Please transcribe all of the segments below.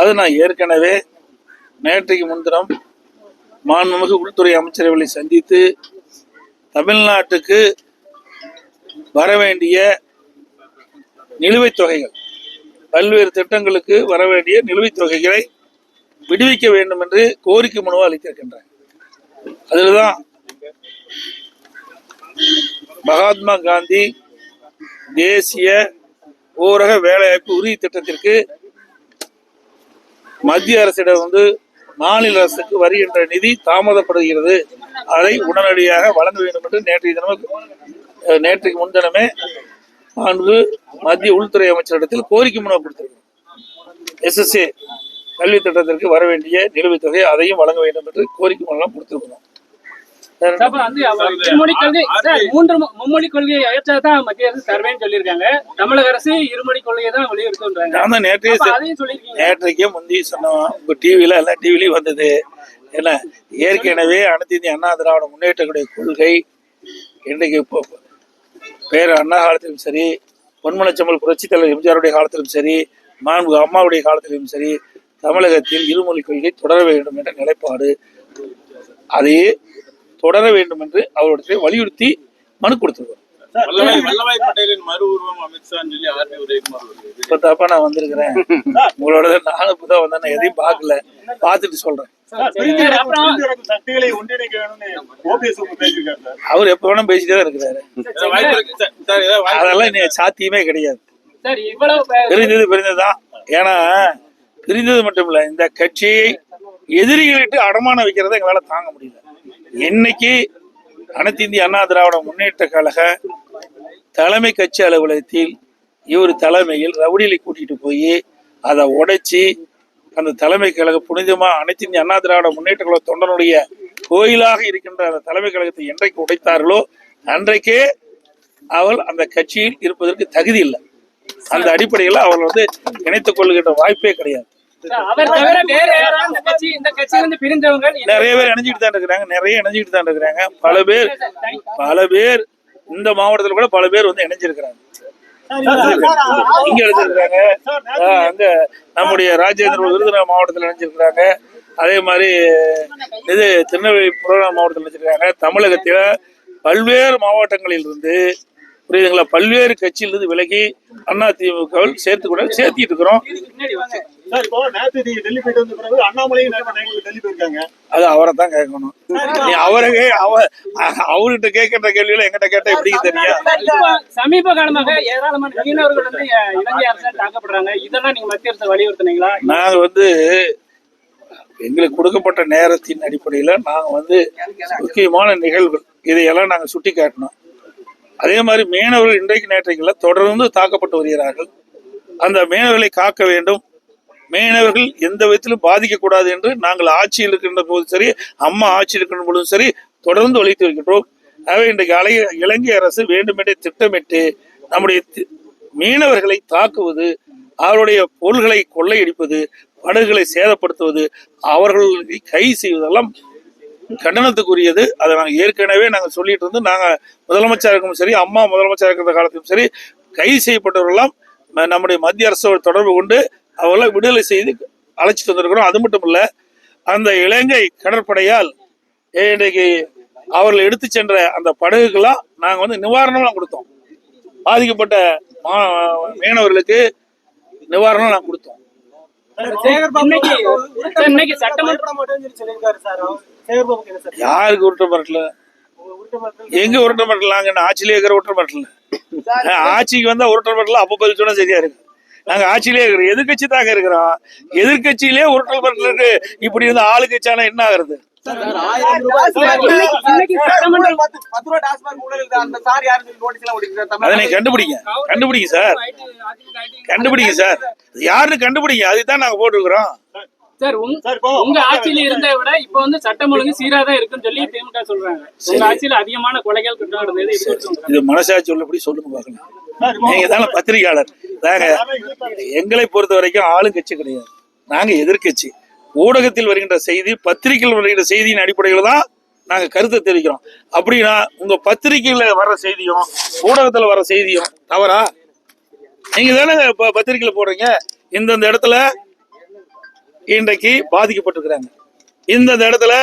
அது நான் ஏற்கனவே நேற்றைக்கு முன்தினம் மாண்புமிகு உள்துறை அமைச்சரவர்களை சந்தித்து தமிழ்நாட்டுக்கு வர வேண்டிய நிலுவைத் தொகைகள் பல்வேறு திட்டங்களுக்கு வர வேண்டிய நிலுவைத் தொகைகளை விடுவிக்க வேண்டும் என்று கோரிக்கை மனுவை அளித்திருக்கின்றன. அதில் தான் மகாத்மா காந்தி தேசிய ஊரக வேலைவாய்ப்பு உறுதி திட்டத்திற்கு மத்திய அரசிடம் வந்து மாநில அரசுக்கு வருகின்ற நிதி தாமதப்படுகிறது. அதை உடனடியாக வழங்க வேண்டும் என்று நேற்றைய தினமும் நேற்றைக்கு முன்தினமே அன்று மத்திய உள்துறை அமைச்சரிடத்தில் கோரிக்கை மனு கொடுத்திருக்கிறோம். எஸ்எஸ்ஏ கல்வி திட்டத்திற்கு வர வேண்டிய நிலுவைத் தொகை அதையும் வழங்க வேண்டும் என்று கோரிக்கை மனுலாம் கொடுத்திருக்கிறோம் வேற என்ன? அப்ப வந்து அவர் இருமொழி கொள்கை மூன்று மும்மொழி கொள்கையை ஏற்றதான் மத்திய அரசு தருவேன்னு சொல்லியிருக்காங்க. தமிழக அரசு இருமொழி கொள்கையை தான் வலியுறுத்துன்றாங்க. நேற்றைய நேற்றைக்கே முந்தி சொன்னோம். உங்க டிவியில எல்லாம் டிவிலையும் வந்தது. என்ன? ஏற்கனவே அனைத்து இந்திய அண்ணா திராவிட முன்னேற்றக்கூடிய கொள்கை இன்றைக்கு இப்போ பேர் அண்ணா காலத்திலும் சரி பொன்மனச்சம்பல் புரட்சித் தலைவர் எம்ஜிஆருடைய காலத்திலும் சரி மாண்பு அம்மாவுடைய காலத்திலும் சரி தமிழகத்தில் இருமொழி கொள்கை தொடர வேண்டும் என்ற நிலைப்பாடு. அதையே தொடர வேண்டும் என்று அவருடைய வலியுறுத்தி மனு வல்லபாய் வல்லபாய் பட்டேலின் மறு உருவம் அமித்ஷான்னு சொல்லி உதயகுமார் இப்போ தப்பா நான் வந்திருக்கிறேன். உங்களோட நானும் இப்பதான் வந்தேன் நான் எதையும் பார்க்கல. பார்த்துட்டு சொல்றேன். அவர் எப்ப வேணா பேசிட்டே தான் இருக்கிறாரு. அதெல்லாம் சாத்தியமே கிடையாது. பிரிந்தது பிரிந்ததுதான் ஏன்னா பிரிந்தது மட்டும் இல்ல இந்த கட்சியை எதிரிகளிட்டு அடமான வைக்கிறத எங்களால தாங்க முடியல. இன்னைக்கு அனைத்து இந்திய அண்ணா திராவிட முன்னேற்ற கழக தலைமை கட்சி அலுவலகத்தில் இவர் தலைமையில் ரவுடிகளை கூட்டிட்டு போய் அதை உடைச்சி அந்த தலைமை கழக புனிதமா அனைத்து இந்திய அண்ணா திராவிட முன்னேற்ற கழக தொண்டனுடைய கோயிலாக இருக்கின்ற அந்த தலைமை கழகத்தை என்றைக்கு உடைத்தார்களோ அன்றைக்கே அவள் அந்த கட்சியில் இருப்பதற்கு தகுதி இல்லை. அந்த அடிப்படையில் அவள் வந்து இணைத்துக் கொள்கின்ற வாய்ப்பே கிடையாது. நிறைய பேர் இணைஞ்சிட்டு தான் இருக்கிறாங்க. நிறைய இணைஞ்சிட்டு தான் இருக்கிறாங்க. பல பேர் பல பேர் இந்த மாவட்டத்தில் கூட பல பேர் வந்து இணைஞ்சிருக்கிறாங்க. இங்க ஆஹ் அங்க நம்முடைய ராஜேந்திர விருதுநகர் மாவட்டத்தில் இணைஞ்சிருக்கிறாங்க. அதே மாதிரி இது திருநெல்வேலி புறநகர் மாவட்டத்தில் இணைஞ்சிருக்காங்க தமிழகத்தில் பல்வேறு மாவட்டங்களில் இருந்து புரியுதுங்களா? பல்வேறு கட்சியிலிருந்து விலகி அண்ணா திமுக சேர்த்து கூட சேர்த்திட்டு இருக்கிறோம். சார் இப்போ நேற்று நீங்க டெல்லி போயிட்டு வந்த பிறகு அண்ணாமலையும் நேற்று நைட்ல டெல்லி போயிருக்காங்க. அது அவரை தான் கேட்கணும் நீ அவரே அவ அவர்கிட்ட கேட்கிற கேள்வியில எங்கிட்ட கேட்டா எப்படி தெரியும்? சமீப காலமாக ஏராளமான மீனவர்கள் வந்து அஹ், இலங்கை அரசால் தாக்கப்படுறாங்க. இதெல்லாம் நீங்க மத்திய அரசு வலியுறுத்துனீங்களா? நாங்க வந்து எங்களுக்கு கொடுக்கப்பட்ட நேரத்தின் அடிப்படையில நாங்க வந்து முக்கியமான நிகழ்வுகள் இதையெல்லாம் நாங்க சுட்டி காட்டினோம் அதே மாதிரி மீனவர்கள் இன்றைக்கு நேற்றைக்குள்ள தொடர்ந்து தாக்கப்பட்டு வருகிறார்கள். அந்த மீனவர்களை காக்க வேண்டும். மீனவர்கள் எந்த விதத்திலும் பாதிக்கக்கூடாது என்று நாங்கள் ஆட்சியில் இருக்கின்ற போதும் சரி அம்மா ஆட்சியில் இருக்கின்ற பொழுதும் சரி தொடர்ந்து ஒழித்து வருகின்றோம் ஆகவே இன்றைக்கு அலை இலங்கை அரசு வேண்டுமென்றே திட்டமிட்டு நம்முடைய தி- மீனவர்களை தாக்குவது அவருடைய பொருள்களை கொள்ளையடிப்பது படகுகளை சேதப்படுத்துவது அவர்களை கை செய்வதெல்லாம் கண்டனத்துக்குரியது. அதை நாங்கள் ஏற்கனவே நாங்கள் சொல்லிட்டு இருந்து நாங்கள் முதலமைச்சர் இருக்கவும் சரி அம்மா முதலமைச்சர் இருக்கிற காலத்திலும் சரி கைது செய்யப்பட்டவர்களெல்லாம் நம்முடைய மத்திய அரசோடு தொடர்பு கொண்டு அவர்களை விடுதலை செய்து அழைச்சிட்டு வந்திருக்கிறோம். அது மட்டும் இல்ல அந்த இலங்கை கடற்படையால் இன்றைக்கு அவர்கள் எடுத்து சென்ற அந்த படகுக்கெல்லாம் நாங்கள் வந்து நிவாரணம்லாம் கொடுத்தோம். பாதிக்கப்பட்ட மா- மீனவர்களுக்கு நிவாரணம் நாங்கள் கொடுத்தோம். இன்னைக்கு இன்னைக்கு யாருக்கு உருட்ட மிரட்டல? எங்க உருட்ட மிரட்டலாங்க? நான் ஆட்சியிலே இருக்கிற உருட்ட மிரட்டல அஹ் ஆட்சிக்கு வந்தா உருட்ட மிரட்டல அப்ப பதில் சொன்னா சரியா இருக்கு. நாங்க ஆட்சியிலே இருக்கிறோம். எதிர்கட்சி தாங்க இருக்கிறோம். எதிர்கட்சியிலே உருட்டல் மிரட்டல் இருக்கு. இப்படி இருந்தா ஆளுங்கட்சியானா என்ன ஆகுறது? இன்னைக்கு சட்டமன்ற அதை நீங்க கண்டுபிடிங்க. கண்டுபிடிங்க சார். கண்டுபிடிங்க சார். யாருன்னு கண்டுபிடிங்க. அதுதான் நாங்க போட்டுருக்கிறோம். சார் உங்க ஆட்சியில இருந்ததை விட இப்ப வந்து சட்டம் ஒழுங்கு சீரா தான் இருக்குன்னு சொல்லி திமுக சொல்றாங்க. உங்க ஆட்சியில அதிகமான கொலைகள் குற்றம் நடந்தது இது மனசாட்சி உள்ளபடி சொல்லுங்க பாக்கலாம் நீங்க தானே பத்திரிகையாளர். நாங்க எங்களை பொறுத்த வரைக்கும் ஆளுங்கட்சி கிடையாது. நாங்க எதிர்க்கட்சி ஊடகத்தில் வருகின்ற செய்தி பத்திரிகையில் வருகின்ற செய்தியின் அடிப்படையில் தான் நாங்க கருத்தை தெரிவிக்கிறோம். அப்படின்னா உங்க பத்திரிகையில வர்ற செய்தியும் ஊடகத்துல வர செய்தியும் தவறா? நீங்க தானே பத்திரிகையில போடுறீங்க. இந்தந்த இடத்துல இன்றைக்கு பாதிக்கப்பட்டிருக்கிறாங்க. இந்த இடத்துல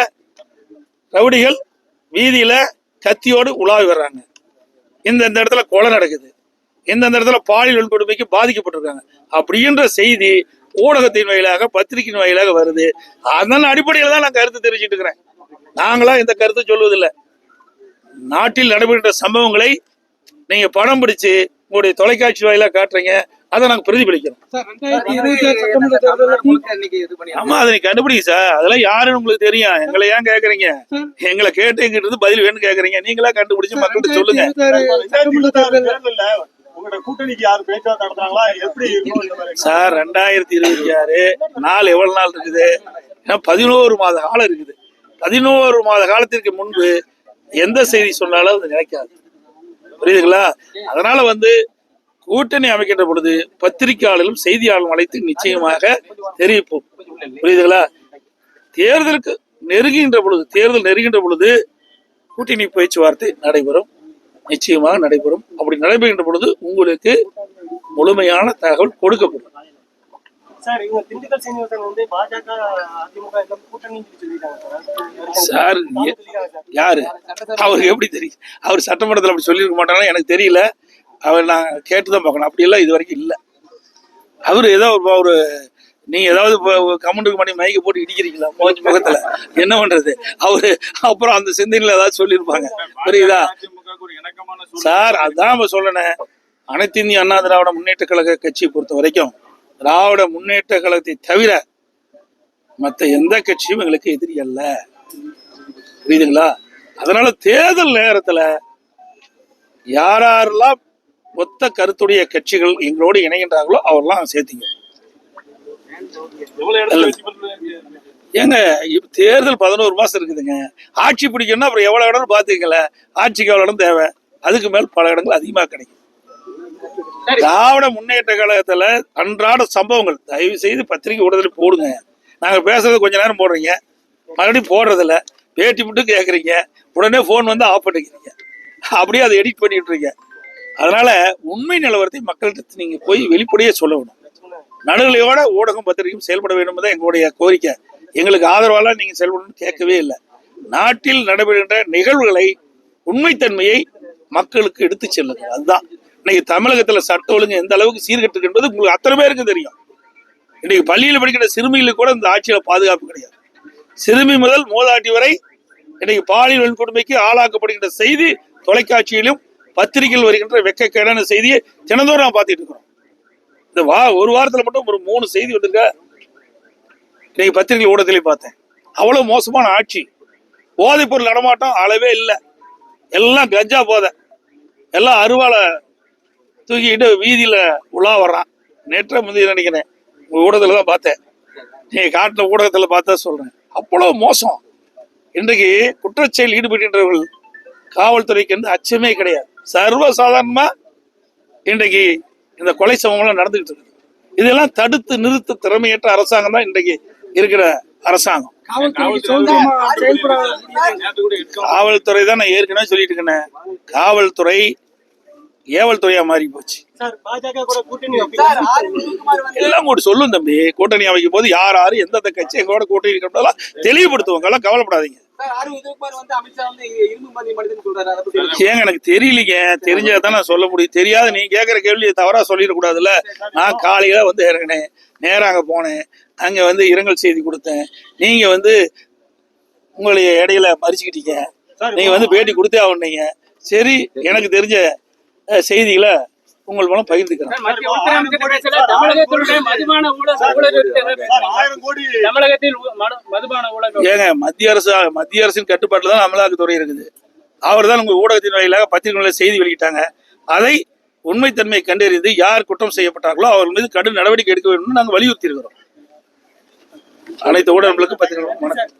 ரவுடிகள் வீதியில கத்தியோடு உலாவி வர்றாங்க. இந்த இந்த இடத்துல கொலை நடக்குது. இந்த இடத்துல பாலியல் வன்கொடுமைக்கு பாதிக்கப்பட்டிருக்காங்க. அப்படின்ற செய்தி ஊடகத்தின் வாயிலாக பத்திரிகையின் வாயிலாக வருது. அதன் அடிப்படையில் தான் நான் கருத்து தெரிவிச்சிட்டு இருக்கிறேன். நாங்களா இந்த கருத்து சொல்வதில்லை. நாட்டில் நடைபெறுகின்ற சம்பவங்களை நீங்க படம் பிடிச்சு உங்களுடைய தொலைக்காட்சி வாயிலாக காட்டுறீங்க. அதை நாங்க பிரதிபலிக்கிறோம். ஆமா அதை நீ கண்டுபிடிங்க சார். அதெல்லாம் யாருன்னு உங்களுக்கு தெரியும். எங்களை ஏன் கேக்குறீங்க? எங்களை கேட்டு எங்கிட்ட இருந்து பதில் வேணும்னு கேக்குறீங்க. நீங்களா கண்டுபிடிச்சு மக்கள்கிட்ட சொல்லுங்க. சார் ரெண்டாயிரத்தி இருபத்தி ஆறு நாள் எவ்வளவு நாள் இருக்குது? ஏன்னா பதினோரு மாத காலம் இருக்குது. பதினோரு மாத காலத்திற்கு முன்பு எந்த செய்தி சொன்னாலும் அது நினைக்காது. புரியுதுங்களா? அதனால வந்து கூட்டணி அமைக்கின்ற பொழுது பத்திரிகையாளர்களும் செய்தியாளர்களும் அழைத்து நிச்சயமாக தெரிவிப்போம். புரியுதுங்களா? தேர்தலுக்கு நெருங்குகின்ற பொழுது தேர்தல் நெருங்குகின்ற பொழுது கூட்டணி பேச்சுவார்த்தை நடைபெறும். நிச்சயமாக நடைபெறும். அப்படி நடைபெறுகின்ற பொழுது உங்களுக்கு முழுமையான தகவல் கொடுக்கப்படும். சார் யாரு அவருக்கு எப்படி தெரியும்? அவர் சட்டமன்றத்தில் அப்படி சொல்லியிருக்க மாட்டாங்களா எனக்கு தெரியல. அவர் நான் கேட்டு தான் பார்க்கணும். அப்படியெல்லாம் இது வரைக்கும் இல்லை. அவர் ஏதோ ஒரு ஒரு நீங்க ஏதாவது கமெண்ட்டுக்கு பண்ணி மைக்க போட்டு இடிக்கிறீங்களா? மோச்சு முகத்தில். என்ன பண்றது? அவரு அப்புறம் அந்த சிந்தனையில் ஏதாவது சொல்லியிருப்பாங்க. புரியுதா? சார் அதான் நம்ம சொல்லணேன் அனைத்து இந்திய அண்ணா திராவிட முன்னேற்ற கழக கட்சியை பொறுத்த வரைக்கும் திராவிட முன்னேற்ற கழகத்தை தவிர மத்த எந்த கட்சியும் எங்களுக்கு எதிரி அல்ல. புரியுதுங்களா? அதனால தேர்தல் நேரத்துல யாரெல்லாம் ஒத்த கருத்துடைய கட்சிகள் எங்களோடு இணைகின்றார்களோ அவரெல்லாம் சேர்த்தீங்க. ஏங்க தேர்தல் பதினோரு மாசம் இருக்குதுங்க. ஆட்சி பிடிக்கணும்னா அப்புறம் எவ்வளவு இடம் பாத்துக்கல ஆட்சிக்கு எவ்வளவு இடம் தேவை? அதுக்கு மேல் பல இடங்கள் அதிகமா கிடைக்கும். திராவிட முன்னேற்ற கழகத்துல அன்றாட சம்பவங்கள். தயவு செய்து பத்திரிகை ஊடகத்தில் போடுங்க. நாங்க பேசுறது கொஞ்ச நேரம் போடுறீங்க. மறுபடியும் போடுறதில்ல. பேட்டி மட்டும் கேட்குறீங்க உடனே ஃபோன் வந்து ஆஃப் பண்ணிக்கிறீங்க. அப்படியே அதை எடிட் பண்ணிட்டு இருக்கீங்க. அதனால உண்மை நிலவரத்தை மக்கள்கிட்ட நீங்க போய் வெளிப்படையே சொல்ல வேணும் நடுநிலையோட ஊடகம் பத்திரிகையும் செயல்பட வேண்டும் தான் எங்களுடைய கோரிக்கை. எங்களுக்கு ஆதரவாலாம் நீங்க செயல்படணும்னு கேட்கவே இல்லை. நாட்டில் நடைபெறுகின்ற நிகழ்வுகளை உண்மைத்தன்மையை மக்களுக்கு எடுத்து செல்லுங்க அதுதான். இன்னைக்கு தமிழகத்துல சட்ட ஒழுங்கு எந்த அளவுக்கு சீர்கட்டு என்பது உங்களுக்கு அத்தனை பேருக்கு தெரியும். இன்னைக்கு பள்ளியில் படிக்கிற சிறுமிகளுக்கு கூட இந்த ஆட்சியில பாதுகாப்பு கிடையாது. சிறுமி முதல் மோதாட்டி வரை இன்னைக்கு பாலியல் வன்கொடுமைக்கு ஆளாக்கப்படுகின்ற செய்தி தொலைக்காட்சியிலும் பத்திரிகையில் வருகின்ற வெக்கக்கேடான செய்தியை தினந்தோறும் நான் பார்த்துட்டு இருக்கிறோம். இந்த வா ஒரு வாரத்தில் மட்டும் ஒரு மூணு செய்தி வந்திருக்க? இன்னைக்கு பத்திரிகை ஊடகத்திலே பார்த்தேன். அவ்வளோ மோசமான ஆட்சி. போதைப்பொருள் நடமாட்டம் அளவே இல்லை. எல்லாம் கஞ்சா போதை. எல்லாம் அருவாளை தூக்கிட்டு வீதியில் உலா வர்றான். நேற்றை முந்தைய நினைக்கிறேன்? உங்கள் ஊடகத்தில் தான் பார்த்தேன். நீங்கள் காட்டின ஊடகத்தில் பார்த்தா சொல்கிறேன் அவ்வளோ மோசம். இன்றைக்கு குற்றச்செயல் ஈடுபடுகின்றவர்கள் காவல்துறைக்கு வந்து அச்சமே கிடையாது. சர்வ சாதாரணமா இன்றைக்கு இந்த கொலை சம்பவம்லாம் நடந்துகிட்டு இருக்கு இதெல்லாம் தடுத்து நிறுத்த திறமையற்ற அரசாங்கம் தான் இன்றைக்கு இருக்கிற அரசாங்கம். காவல்துறை தான் நான் ஏற்கனவே சொல்லிட்டு இருக்கேன். காவல்துறை ஏவல் துறையா மாறி போச்சு சார் பாஜக கூட கூட்டணி எல்லாம் கூட சொல்லும் தம்பி. கூட்டணி அமைக்கும் போது யார் யாரு எந்தெந்த கட்சி எங்களோட கூட்டணி இருக்கிறதெல்லாம் தெளிவுபடுத்துவாங்க எல்லாம் கவலைப்படாதீங்க. ஏங்க எனக்கு தெரியலீங்க. தெரிஞ்சதான் நான் சொல்ல முடியும். தெரியாத நீ கேட்குற கேள்வியை தவறா சொல்லிடக்கூடாதுல்ல. நான் காலையில வந்து இறங்கினேன். நேரா அங்க போனேன். அங்க வந்து இரங்கல் செய்தி கொடுத்தேன். நீங்க வந்து உங்களுடைய இடையில மறிச்சுக்கிட்டீங்க. நீங்க வந்து பேட்டி கொடுத்தே ஆகணுங்க சரி எனக்கு தெரிஞ்ச செய்திகளை உங்கள் மூலம் பகிர்ந்துக்கிறேன் ஏங்க மத்திய அரசு மத்திய அரசின் கட்டுப்பாட்டில் தான் அமலாக்கத்துறை இருக்குது. அவர் தான் உங்க ஊடகத்தின் வாயிலாக பத்திரிகைகளை செய்தி வெளியிட்டாங்க. அதை உண்மைத்தன்மை கண்டறிந்து யார் குற்றம் செய்யப்பட்டார்களோ அவர் மீது கடும் நடவடிக்கை எடுக்க வேண்டும் நாங்கள் வலியுறுத்தி இருக்கிறோம் அனைத்து ஊடகங்களுக்கு பத்திரிகை வணக்கம்.